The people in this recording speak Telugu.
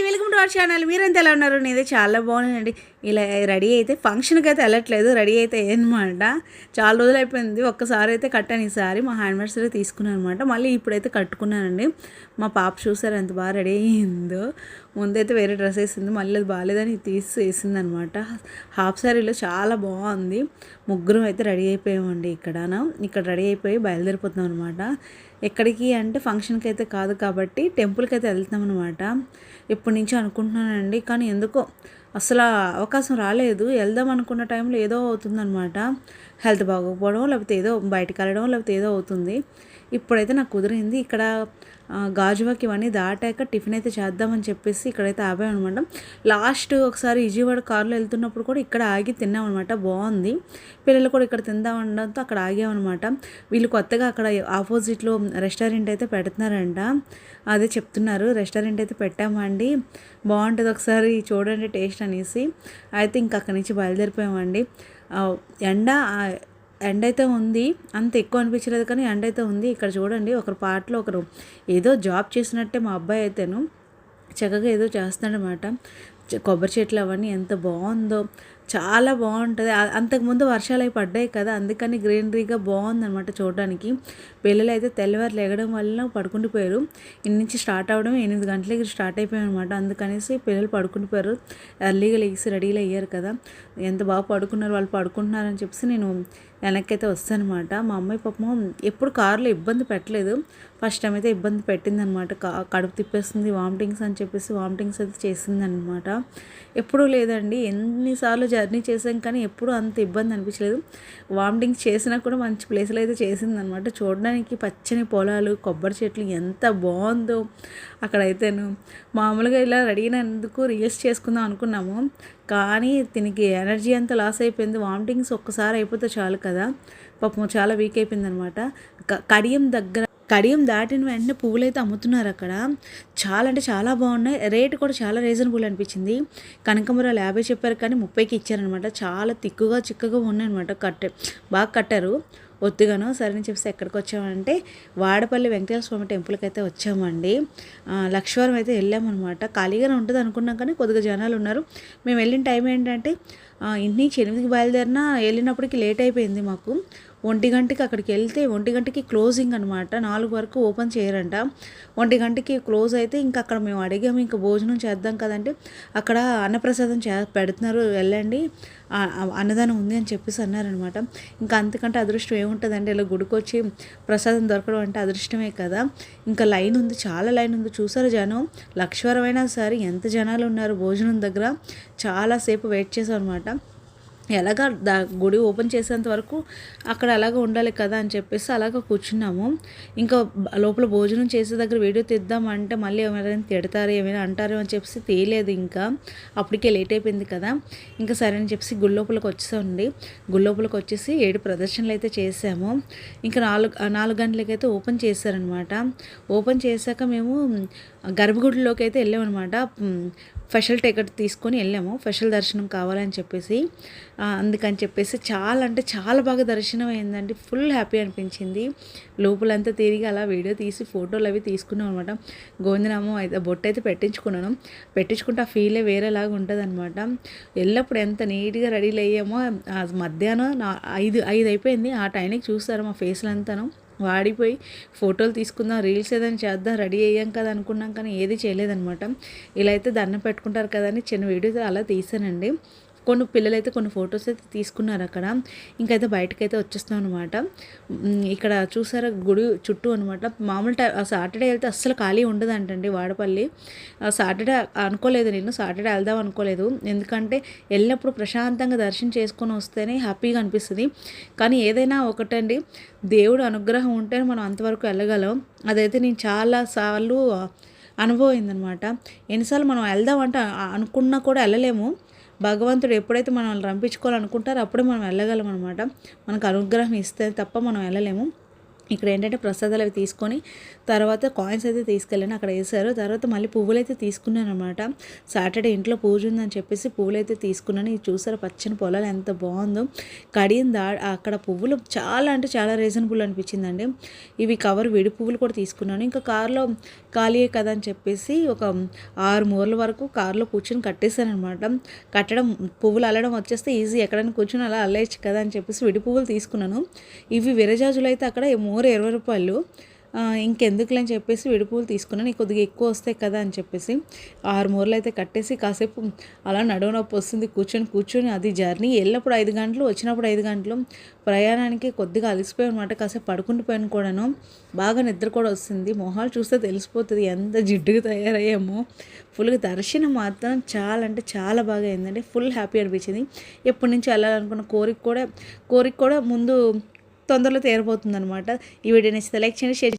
అండి వెల్కమ్ టు అవర్ ఛానల్ మీరంతా ఎలా ఉన్నారు? నేనైతే చాలా బాగున్నానండి. ఇలా రెడీ అయితే ఫంక్షన్కి అయితే వెళ్ళట్లేదు. రెడీ అయితే అనమాట చాలా రోజులు అయిపోయింది. ఒక్కసారి అయితే కట్టాను ఈసారి మా హ్యాండ్మేడ్స్లో తీసుకున్నాను అనమాట మళ్ళీ ఇప్పుడైతే కట్టుకున్నానండి. మా పాప చూసారు ఎంత బాగా రెడీ అయ్యిందో. ముందైతే వేరే డ్రెస్ వేసింది. మళ్ళీ అది బాగాలేదని తీసి వేసింది అనమాట హాఫ్ శారీలో చాలా బాగుంది. ముగ్గురం అయితే రెడీ అయిపోయామండి ఇక్కడన. ఇక్కడ రెడీ అయిపోయి బయలుదేరిపోతున్నాం అనమాట ఎక్కడికి అంటే ఫంక్షన్కి అయితే కాదు కాబట్టి టెంపుల్కి అయితే వెళ్తాం అనమాట ఇప్పటి నుంచి అనుకుంటున్నానండి? కానీ ఎందుకో అసలు అవకాశం రాలేదు. వెళ్దాం అనుకున్న టైంలో ఏదో అవుతుందనమాట హెల్త్ బాగోకపోవడం లేకపోతే ఏదో బయటకు వెళ్ళడం లేకపోతే ఏదో అవుతుంది. ఇప్పుడైతే నాకు కుదిరింది. ఇక్కడ గాజువాకి ఇవన్నీ దాటాక టిఫిన్ అయితే చేద్దామని చెప్పేసి ఇక్కడైతే ఆపాం అనమాట లాస్ట్ ఒకసారి విజయవాడ కారులో వెళ్తున్నప్పుడు కూడా ఇక్కడ ఆగి తిన్నాం అనమాట బాగుంది. పిల్లలు కూడా ఇక్కడ తిందాం అనడంతో అక్కడ ఆగామన్నమాట వీళ్ళు కొత్తగా అక్కడ ఆపోజిట్లో రెస్టారెంట్ అయితే పెడుతున్నారంట. అదే చెప్తున్నారు. రెస్టారెంట్ అయితే పెట్టామండి. బాగుంటుంది ఒకసారి చూడండి టేస్ట్ అనేసి. అయితే ఇంక అక్కడి నుంచి బయలుదేరిపోయామండి. ఎండ ఎండ్ అయితే ఉంది అంత ఎక్కువ అనిపించలేదు కానీ ఎండ్ అయితే ఉంది. ఇక్కడ చూడండి ఒకరు పాటలో ఒకరు ఏదో జాబ్ చేసినట్టే మా అబ్బాయి అయితేను చక్కగా ఏదో చేస్తాడనమాట. కొబ్బరి చెట్లు అవన్నీ ఎంత బాగుందో. చాలా బాగుంటుంది. అంతకుముందు వర్షాలు అవి పడ్డాయి కదా అందుకని గ్రీనరీగా బాగుందనమాట చూడడానికి. పిల్లలు అయితే తెల్లవారు లేగడం వల్ల పడుకుండిపోయారు ఇన్ని నుంచి స్టార్ట్ అవ్వడం ఎనిమిది గంటలకి స్టార్ట్ అయిపోయాయి అనమాట అందుకనేసి పిల్లలు పడుకుండిపోయారు ఎర్లీగా లేచి రెడీగా అయ్యారు కదా. ఎంత బాగా పడుకున్నారు వాళ్ళు పడుకుంటున్నారని చెప్పేసి నేను వెనక్కి అయితే వస్తానమాట మా అమ్మాయి పాపం ఎప్పుడు కారులో ఇబ్బంది పెట్టలేదు. ఫస్ట్ టైం అయితే ఇబ్బంది పెట్టిందనమాట కడుపు తిప్పేస్తుంది వామిటింగ్స్ అని చెప్పేసి వామిటింగ్స్ అయితే చేసిందనమాట ఎప్పుడూ లేదండి. ఎన్నిసార్లు జర్నీ చేసాం కానీ ఎప్పుడూ అంత ఇబ్బంది అనిపించలేదు. వామిటింగ్స్ చేసినా కూడా మంచి ప్లేస్లో అయితే చేసిందనమాట. చూడడానికి పచ్చని పొలాలు కొబ్బరి చెట్లు ఎంత బాగుందో అక్కడైతేను. మామూలుగా ఇలా రెడీ అయినందుకు రియల్స్ చేసుకుందాం అనుకున్నాము. కానీ దీనికి ఎనర్జీ అంతా లాస్ అయిపోయింది. వామిటింగ్స్ ఒక్కసారి అయిపోతే చాలు కదా. పాపం చాలా వీక్ అయిపోయింది అనమాట కడియం దగ్గర కడియం దాటిన వెంటనే పువ్వులు అయితే అమ్ముతున్నారు అక్కడ చాలా అంటే చాలా బాగున్నాయి. రేట్ కూడా చాలా రీజనబుల్ అనిపించింది. కనకమరాలు యాభై చెప్పారు కానీ ముప్పైకి ఇచ్చారనమాట. చాలా తిక్కుగా చిక్కగా ఉన్నాయన్నమాట కట్టే. బాగా కట్టారు. ఒత్తుగాను సరే అని చెప్పేసి ఎక్కడికి వచ్చామంటే వాడపల్లి వెంకటేశ్వర స్వామి టెంపుల్కి అయితే వచ్చామండి లక్ష్వరం అయితే వెళ్ళామన్నమాట. ఖాళీగానే ఉంటుంది అనుకున్నాం కానీ కొద్దిగా జనాలు ఉన్నారు. మేము వెళ్ళిన టైం ఏంటంటే ఇంటి నుంచి ఎనిమిదికి బయలుదేరినా వెళ్ళినప్పటికి లేట్ అయిపోయింది మాకు. ఒంటి గంటకి అక్కడికి వెళ్తే ఒంటి గంటకి క్లోజింగ్ అనమాట నాలుగు వరకు ఓపెన్ చేయరంట. ఒంటి గంటకి క్లోజ్ అయితే ఇంకా అక్కడ మేము అడిగాము ఇంకా భోజనం చేద్దాం కదంటే అక్కడ అన్నప్రసాదం చే పెడుతున్నారు వెళ్ళండి అన్నదానం ఉంది అని చెప్పేసి అన్నారనమాట ఇంకా అంతకంటే అదృష్టం ఏముంటుందండి ఇలా గుడికొచ్చి ప్రసాదం దొరకడం అంటే అదృష్టమే కదా. ఇంకా లైన్ ఉంది చాలా లైన్ ఉంది. చూసారు జనం? లక్షవరమైనా సరే ఎంత జనాలు ఉన్నారు భోజనం దగ్గర? చాలాసేపు వెయిట్ చేసాం అనమాట ఎలాగ దా గుడి ఓపెన్ చేసేంత వరకు అక్కడ అలాగ ఉండాలి కదా అని చెప్పేసి అలాగ కూర్చున్నాము. ఇంకా లోపల భోజనం చేసే దగ్గర వీడియో తీద్దామంటే మళ్ళీ ఏమైనా తిడతారు ఏమైనా అంటారు అని చెప్పేసి తీయలేదు ఇంకా. అప్పటికే లేట్ అయిపోయింది కదా. ఇంకా సరే అని చెప్పేసి గుళ్ళోపలికి వచ్చేసామండి. గుళ్ళోపలికి వచ్చేసి ఏడు ప్రదర్శనలు అయితే చేసాము. ఇంకా నాలుగు నాలుగు గంటలకైతే ఓపెన్ చేశారనమాట ఓపెన్ చేశాక మేము గర్భగుడిలోకి అయితే వెళ్ళామన్నమాట. స్పెషల్ టికెట్ తీసుకొని వెళ్ళాము. స్పెషల్ దర్శనం కావాలని చెప్పేసి అందుకని చెప్పేసి చాలా అంటే చాలా బాగా దర్శనం అయిందండి ఫుల్ హ్యాపీ అనిపించింది. లోపలంతా తిరిగి అలా వీడియో తీసి ఫోటోలు అవి తీసుకున్నాం అనమాట గోవిందనామం అయితే బొట్టు అయితే పెట్టించుకున్నాను. పెట్టించుకుంటే ఆ ఫీలే వేరేలాగా ఉంటుంది అనమాట ఎల్లప్పుడు ఎంత నీట్గా రెడీలు అయ్యామో మధ్యాహ్నం ఐదు ఐదు అయిపోయింది. ఆ టైంకి చూస్తారు మా ఫేస్లు అంతాను వాడిపోయి ఫోటోలు తీసుకుందాం రీల్స్ ఏదైనా చేద్దాం రెడీ అయ్యాం కదా అనుకున్నాం కానీ ఏది చేయలేదనమాట ఇలా అయితే దండం పెట్టుకుంటారు కదా అని చిన్న వీడియో అలా తీసానండి. కొన్ని పిల్లలు అయితే కొన్ని ఫొటోస్ అయితే తీసుకున్నారు అక్కడ. ఇంకైతే బయటకైతే వచ్చేస్తాం అనమాట ఇక్కడ చూసారా గుడి చుట్టూ అనమాట మామూలు టైం సాటర్డే వెళ్తే అస్సలు ఖాళీ ఉండదంటండి వాడపల్లి. సాటర్డే అనుకోలేదు నేను సాటర్డే వెళ్దాం అనుకోలేదు. ఎందుకంటే వెళ్ళినప్పుడు ప్రశాంతంగా దర్శనం చేసుకొని వస్తేనే హ్యాపీగా అనిపిస్తుంది. కానీ ఏదైనా ఒకటండి దేవుడు అనుగ్రహం ఉంటేనే మనం అంతవరకు వెళ్ళగలం. అదైతే నేను చాలా సార్లు అయిందనమాట ఎన్నిసార్లు మనం వెళ్దామంటే అనుకున్నా కూడా వెళ్ళలేము. భగవంతుడు ఎప్పుడైతే మనల్ని రంపించుకోవాలనుకుంటారో అప్పుడే మనం వెళ్ళగలం అనమాట మనకు అనుగ్రహం ఇస్తే తప్ప మనం వెళ్ళలేము. ఇక్కడ ఏంటంటే ప్రసాదాలు అవి తీసుకొని తర్వాత కాయిన్స్ అయితే తీసుకెళ్ళాను. అక్కడ వేసారు తర్వాత మళ్ళీ పువ్వులు అయితే తీసుకున్నాను అనమాట సాటర్డే ఇంట్లో పూజ ఉందని చెప్పేసి పువ్వులు అయితే తీసుకున్నాను. ఇది చూసారు? పచ్చని పొలాలు ఎంత బాగుందో. కడియం దా అక్కడ పువ్వులు చాలా అంటే చాలా రీజనబుల్ అనిపించిందండి. ఇవి కవర్ విడి పువ్వులు కూడా తీసుకున్నాను. ఇంకా కార్లో ఖాళీ కదా అని చెప్పేసి ఒక ఆరు మూరల వరకు కారులో కూర్చొని కట్టేశాను అనమాట కట్టడం పువ్వులు అల్లడం వచ్చేస్తే ఈజీ. ఎక్కడైనా కూర్చొని అలా అల్లేయచ్చు కదా అని చెప్పేసి విడి పువ్వులు తీసుకున్నాను. ఇవి విరజాజులు అయితే అక్కడ మూర ఇరవై రూపాయలు. ఇంకెందుకులే అని చెప్పేసి విడిపూలు తీసుకున్నాను నీకు కొద్దిగా ఎక్కువ వస్తాయి కదా అని చెప్పేసి ఆరు మూరలు అయితే కట్టేసి కాసేపు అలా నడువు నొప్పి వస్తుంది. కూర్చొని కూర్చొని అది జర్నీ. వెళ్ళినప్పుడు ఐదు గంటలు వచ్చినప్పుడు ఐదు గంటలు ప్రయాణానికి కొద్దిగా అలసిపోయాను అనమాట కాసేపు పడుకుండిపోయాను కూడాను. బాగా నిద్ర కూడా వస్తుంది. మొహాలు చూస్తే తెలిసిపోతుంది ఎంత జిడ్డుగా తయారయ్యామో. ఫుల్గా దర్శనం మాత్రం చాలా అంటే చాలా బాగా అయిందండి. ఫుల్ హ్యాపీ అనిపించింది. ఎప్పటి నుంచి వెళ్ళాలనుకున్న కోరిక కూడా కోరిక కూడా ముందు తొందరలో తీరబోతుంది అనమాట ఈ వీడియో నచ్చితే లైక్ చేయండి షేర్